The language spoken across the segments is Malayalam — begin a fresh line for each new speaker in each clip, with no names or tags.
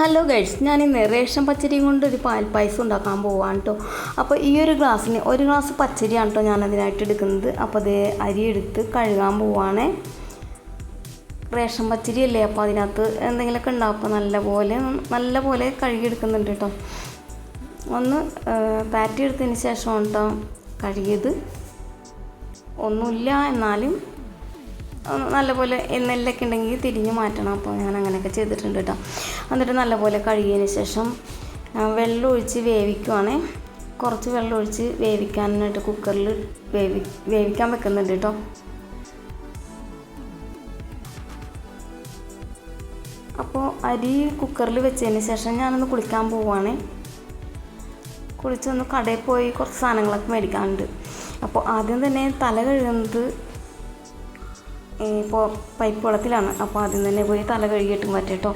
ഹലോ ഗൈഡ്സ് ഞാൻ ഇന്ന് റേഷൻ പച്ചരി കൊണ്ട് ഒരു പാൽ പായസം ഉണ്ടാക്കാൻ പോവാണ് കേട്ടോ അപ്പോൾ ഈ ഒരു ഗ്ലാസ്സിന് ഒരു ഗ്ലാസ് പച്ചരിയാണ് കേട്ടോ ഞാൻ അതിനായിട്ട് എടുക്കുന്നത്. അപ്പോൾ അത് അരി എടുത്ത് കഴുകാൻ പോവാണ്. റേഷൻ പച്ചരി അല്ലേ അപ്പോൾ അതിനകത്ത് എന്തെങ്കിലുമൊക്കെ ഉണ്ടാവും നല്ലപോലെ നല്ല പോലെ കഴുകിയെടുക്കുന്നുണ്ട് കേട്ടോ ഒന്ന് പാറ്റി എടുത്തതിന് ശേഷം കേട്ടോ കഴുകിയത്. ഒന്നുമില്ല എന്നാലും നല്ലപോലെ നെല്ലൊക്കെ ഉണ്ടെങ്കിൽ തിരിഞ്ഞ് മാറ്റണം. അപ്പോൾ ഞാൻ അങ്ങനെയൊക്കെ ചെയ്തിട്ടുണ്ട് കേട്ടോ. എന്നിട്ട് നല്ലപോലെ കഴുകിയതിന് ശേഷം വെള്ളം ഒഴിച്ച് വേവിക്കുവാണേ. കുറച്ച് വെള്ളം ഒഴിച്ച് വേവിക്കാനായിട്ട് കുക്കറിൽ വേവി വേവിക്കാൻ വെക്കുന്നുണ്ട് കേട്ടോ. അപ്പോൾ അരി കുക്കറിൽ വെച്ചതിന് ശേഷം ഞാനൊന്ന് കുളിക്കാൻ പോവുകയാണ് കുളിച്ചൊന്ന് കടയിൽ പോയി കുറച്ച് സാധനങ്ങളൊക്കെ മേടിക്കാനുണ്ട്. അപ്പോൾ ആദ്യം തന്നെ തല കഴുകുന്നത് ഇപ്പോൾ പൈപ്പ് വെള്ളത്തിലാണ്. അപ്പോൾ ആദ്യം തന്നെ പോയി തല കഴുകിയിട്ട് പറ്റട്ടോ.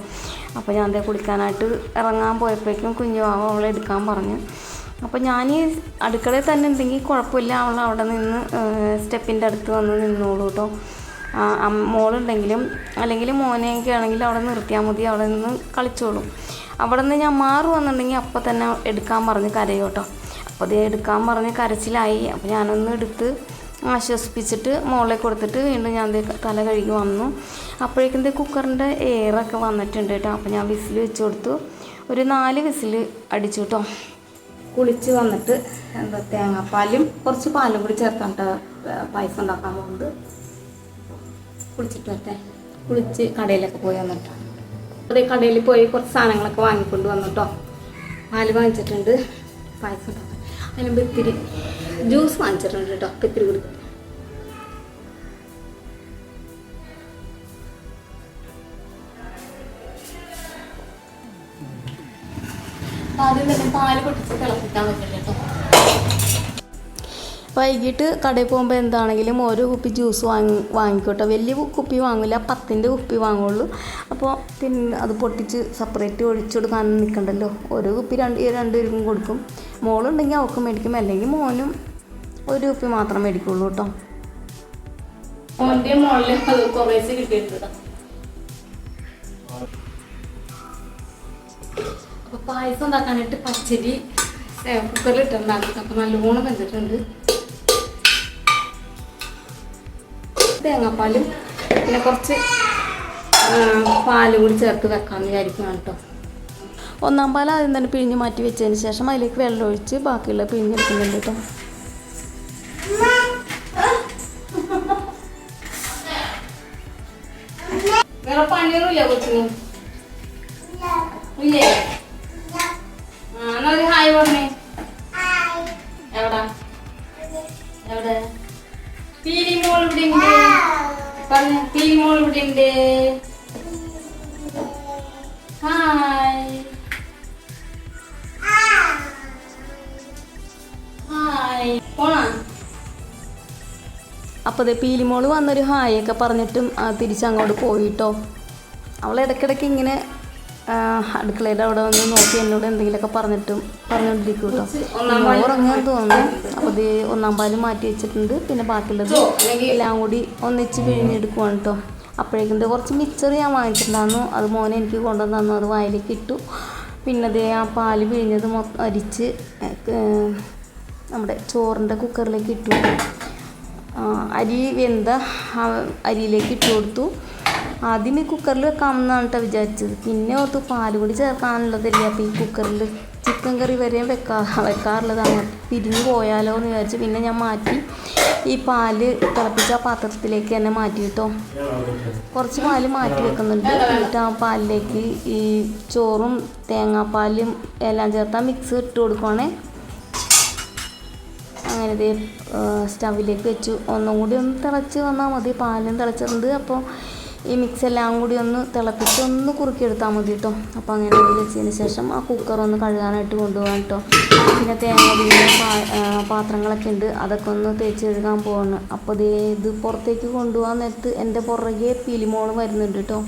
അപ്പോൾ ഞാൻ അതേ കുളിക്കാനായിട്ട് ഇറങ്ങാൻ പോയപ്പോഴേക്കും കുഞ്ഞു ആവ അവളെ എടുക്കാൻ പറഞ്ഞു. അപ്പോൾ ഞാൻ ഈ അടുക്കളയിൽ തന്നെ ഉണ്ടെങ്കിൽ കുഴപ്പമില്ല അവൾ അവിടെ നിന്ന് സ്റ്റെപ്പിന്റെ അടുത്ത് വന്ന് നിന്നോളൂ കേട്ടോ മോളുണ്ടെങ്കിലും അല്ലെങ്കിൽ മോനെയൊക്കെ ആണെങ്കിൽ അവിടെ നിർത്തിയാൽ മതി അവിടെ നിന്ന് കളിച്ചോളും. അവിടെ നിന്ന് ഞാൻ മാറു വന്നിട്ടുണ്ടെങ്കിൽ അപ്പോൾ തന്നെ എടുക്കാൻ പറഞ്ഞ് കരയോട്ടോ അപ്പോൾ അത് എടുക്കാൻ പറഞ്ഞ് കരച്ചിലായി. അപ്പോൾ ഞാനൊന്ന് എടുത്ത് ആശ്വസിപ്പിച്ചിട്ട് മോളെ കൊടുത്തിട്ട് വീണ്ടും ഞാൻ തല കഴുകി വന്നു. അപ്പോഴേക്കും കുക്കറിന്റെ എയറൊക്കെ വന്നിട്ടുണ്ട് കേട്ടോ. അപ്പോൾ ഞാൻ വിസിൽ വെച്ച് കൊടുത്തു. ഒരു നാല് വിസിൽ അടിച്ചു കേട്ടോ. കുളിച്ച് വന്നിട്ട് എന്താ തേങ്ങാപ്പാലും കുറച്ച് പാലും കൂടി ചേർത്തിട്ട് പായസം ഉണ്ടാക്കാൻ പോകുന്നത്. കുളിച്ചിട്ട് വരട്ടെ. കുളിച്ച് കടയിലൊക്കെ പോയി വന്നിട്ട്. അതേ കടയിൽ പോയി കുറച്ച് സാധനങ്ങളൊക്കെ വാങ്ങിക്കൊണ്ട് വന്നിട്ടോ പാൽ വാങ്ങിച്ചിട്ടുണ്ട്. പായസം ഉണ്ടാക്കാൻ. അതിനുമ്പ് ഇത്തിരി ജ്യൂസ് വാങ്ങിച്ചിട്ടുണ്ട് കേട്ടോ. അപ്പം ഇത്തിരി കൊടുക്കും. അപ്പം ആദ്യം തന്നെ പാൽ പൊട്ടിച്ച് തിളപ്പിക്കാൻ പറ്റില്ല കേട്ടോ. വൈകിട്ട് കടയിൽ പോകുമ്പോൾ എന്താണെങ്കിലും ഓരോ കുപ്പി ജ്യൂസ് വാങ്ങി വാങ്ങിക്കോട്ടെ. വലിയ കുപ്പി വാങ്ങില്ല പത്തിന്റെ കുപ്പി വാങ്ങുള്ളൂ. അപ്പോൾ പിന്നെ അത് പൊട്ടിച്ച് സെപ്പറേറ്റ് ഒഴിച്ചു കൊടുക്കാൻ നിൽക്കണ്ടല്ലോ ഓരോ കുപ്പി രണ്ട് രണ്ട് പേർക്കും കൊടുക്കും. മോളുണ്ടെങ്കിൽ അവൾക്ക് മേടിക്കും. അല്ലെങ്കിൽ മോനും ഒരു കുപ്പി മാത്രം മേടിക്കുള്ളൂ കേട്ടോ അപ്പോൾ പായസം ഉണ്ടാക്കാനായിട്ട് പച്ചരി കുക്കറിൽ ഇട്ടുണ്ടാക്കും അപ്പോൾ നല്ലോണം വെച്ചിട്ടുണ്ട് തേങ്ങാപ്പാലും പിന്നെ കുറച്ച് പാലും കൂടി ചേർത്ത് വെക്കാമെന്ന് വിചാരിക്കുകയാണ് കേട്ടോ. ഒന്നാം പാൽ ആദ്യം തന്നെ പിഴിഞ്ഞ് മാറ്റി വെച്ചതിന് ശേഷം അതിലേക്ക് വെള്ളം ഒഴിച്ച് ബാക്കിയുള്ള പിഴിഞ്ഞെടുക്കുന്നുണ്ട് കേട്ടോ. വേറെ പണിയൊന്നുമില്ല കൊച്ചിന്. ഇല്ലേ? ആ എന്നാ ഒരു ഹായ് പറഞ്ഞേ. എവിടാ? എവിടെ? പീലി മോൾ ഇവിടെ ഉണ്ട് പറഞ്ഞു പീലി മോൾ ഇവിടെ ഉണ്ട് ഹായ്. ഹായ്. പോണാ. അപ്പോൾ ദേ പീലിമോൾ വന്നൊരു ഹായ് ഒക്കെ പറഞ്ഞിട്ടും തിരിച്ചങ്ങോട്ട് പോയിട്ടോ. അവൾ ഇടക്കിടക്ക് ഇങ്ങനെ അടുക്കളയുടെ അവിടെ വന്ന് നോക്കി എന്നോട് എന്തെങ്കിലുമൊക്കെ പറഞ്ഞിട്ടും പറഞ്ഞുകൊണ്ടിരിക്കും കേട്ടോ ഉറങ്ങാൻ തോന്നുന്നു. അപ്പോൾ ഇത് ഒന്നാം പാൽ മാറ്റി വെച്ചിട്ടുണ്ട്. പിന്നെ ബാക്കിയുള്ളത് എല്ലാം കൂടി ഒന്നിച്ച് പിഴിഞ്ഞെടുക്കുവാണ് കേട്ടോ അപ്പോഴേക്കും കുറച്ച് മിച്ചർ ഞാൻ വാങ്ങിച്ചിട്ടുണ്ടായിരുന്നു. അത് മോനെ എനിക്ക് കൊണ്ടുവന്നു തന്നു അത് വായിലേക്ക് ഇട്ടു. പിന്നെ അതേ ആ പാൽ പിഴിഞ്ഞത് മൊത്തം അരിച്ച് നമ്മുടെ ചോറിന്റെ കുക്കറിലേക്ക് ഇട്ടു. അരി വെന്ത ആ അരിയിലേക്ക് ഇട്ട് കൊടുത്തു. ആദ്യം ഈ കുക്കറിൽ വെക്കാമെന്നാണ് കേട്ടോ വിചാരിച്ചത്. പിന്നെ ഓർത്ത് പാൽ കൂടി ചേർക്കാനുള്ളതല്ലേ അപ്പോൾ ഈ കുക്കറിൽ ചിക്കൻ കറി വരെ വെക്കാ വെക്കാറുള്ളതാണ്. പിരിഞ്ഞ് പോയാലോ എന്ന് വിചാരിച്ച് പിന്നെ ഞാൻ മാറ്റി ഈ പാൽ തിളപ്പിച്ച പാത്രത്തിലേക്ക് തന്നെ മാറ്റി കേട്ടോ കുറച്ച് പാൽ മാറ്റി വെക്കുന്നുണ്ട്. എന്നിട്ട് ആ പാലിലേക്ക് ഈ ചോറും തേങ്ങാപ്പാലും എല്ലാം ചേർത്താൽ മിക്സ് ഇട്ട് കൊടുക്കുവാണേ. അങ്ങനെ ഇതേ സ്റ്റവിലേക്ക് വെച്ചു. ഒന്നും കൂടി ഒന്ന് തിളച്ച് വന്നാൽ മതി. പാലും തിളച്ചിട്ടുണ്ട്. അപ്പോൾ ഈ മിക്സ് എല്ലാം കൂടി ഒന്ന് തിളപ്പിച്ച് ഒന്ന് കുറുക്കിയെടുത്താൽ മതി കേട്ടോ അപ്പോൾ അങ്ങനെ വെച്ചതിന് ശേഷം ആ കുക്കർ ഒന്ന് കഴുകാനായിട്ട് കൊണ്ടുപോകാം കേട്ടോ പിന്നെ തേങ്ങ പിന്നെ പാത്രങ്ങളൊക്കെ ഉണ്ട്. അതൊക്കെ ഒന്ന് തേച്ച് കഴുകാൻ പോവാണ്. അപ്പോൾ ഇത് പുറത്തേക്ക് കൊണ്ടുപോകാൻ നേരത്ത് എന്റെ പുറകെ പിലിമോൾ വരുന്നുണ്ട് കേട്ടോ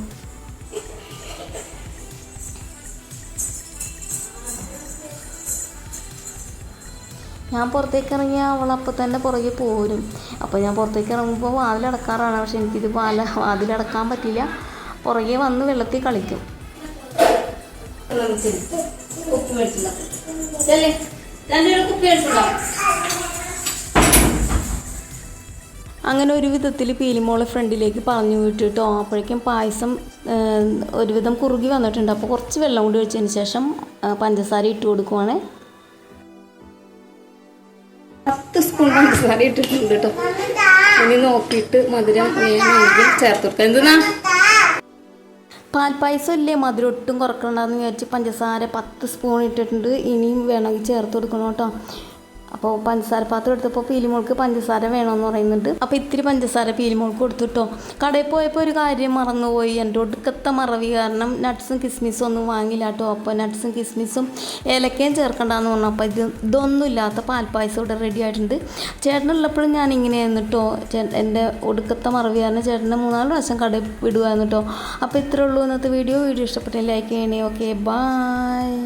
ഞാൻ പുറത്തേക്ക് ഇറങ്ങിയാൽ അവൾ അപ്പോൾ തന്നെ പുറകെ പോരും. അപ്പോൾ ഞാൻ പുറത്തേക്ക് ഇറങ്ങുമ്പോൾ വാതിലടക്കാറാണ്. പക്ഷെ എനിക്കിത് വാല വാതിലടക്കാൻ പറ്റില്ല. പുറകെ വന്ന് വെള്ളത്തിൽ കളിക്കും. അങ്ങനെ ഒരു വിധത്തിൽ പീലിമോളെ ഫ്രണ്ടിലേക്ക് പറഞ്ഞു വിട്ടിട്ടോ. അപ്പോഴേക്കും പായസം ഒരുവിധം കുറുകി വന്നിട്ടുണ്ട്. അപ്പോൾ കുറച്ച് വെള്ളം കൂടി ഒഴിച്ചതിന് ശേഷം പഞ്ചസാര ഇട്ട് കൊടുക്കുവാണ്. പത്ത് സ്പൂൺ പഞ്ചസാര ഇട്ടിട്ടുണ്ട് കേട്ടോ ഇനി നോക്കിയിട്ട് മധുരം വേണമെങ്കിൽ ചേർത്ത് കൊടുക്കാം. എന്തിനാ പാൽപ്പായസം ഇല്ലേ മധുരം ഒട്ടും കുറക്കണ്ടെന്ന് വിചാരിച്ച് പഞ്ചസാര പത്ത് സ്പൂൺ ഇട്ടിട്ടുണ്ട്. ഇനിയും വേണമെങ്കിൽ ചേർത്ത് കൊടുക്കണം കേട്ടോ അപ്പോൾ പഞ്ചസാര പാത്രം എടുത്തപ്പോൾ പീലിമോൾക്ക് പഞ്ചസാര വേണമെന്ന് പറയുന്നുണ്ട്. അപ്പോൾ ഇത്തിരി പഞ്ചസാര പീലിമോൾക്ക് കൊടുത്തിട്ടോ. കടയിൽ പോയപ്പോൾ ഒരു കാര്യം മറന്നുപോയി. എന്റെ ഒടുക്കത്തെ മറവി കാരണം നട്ട്സും കിസ്മിസും ഒന്നും വാങ്ങില്ല കേട്ടോ അപ്പോൾ നട്ട്സും കിസ്മിസും ഏലക്കയും ചേർക്കണ്ടെന്ന് പറഞ്ഞു. അപ്പോൾ ഇത് ഇതൊന്നും ഇല്ലാത്ത പാൽപ്പായസം ഇവിടെ റെഡി ആയിട്ടുണ്ട്. ചേട്ടനുള്ളപ്പോഴും ഞാൻ ഇങ്ങനെയായിരുന്നു കേട്ടോ എന്റെ ഒടുക്കത്തെ മറവി കാരണം ചേട്ടന്റെ മൂന്നാൽ പ്രാവശ്യം കടയിൽ വിടുമായിരുന്നു കേട്ടോ അപ്പോൾ ഇത്രേ ഉള്ളൂ ഇന്നത്തെ വീഡിയോ. വീഡിയോ ഇഷ്ടപ്പെട്ടെങ്കിൽ ലൈക്ക് ചെയ്യണേ. Okay bye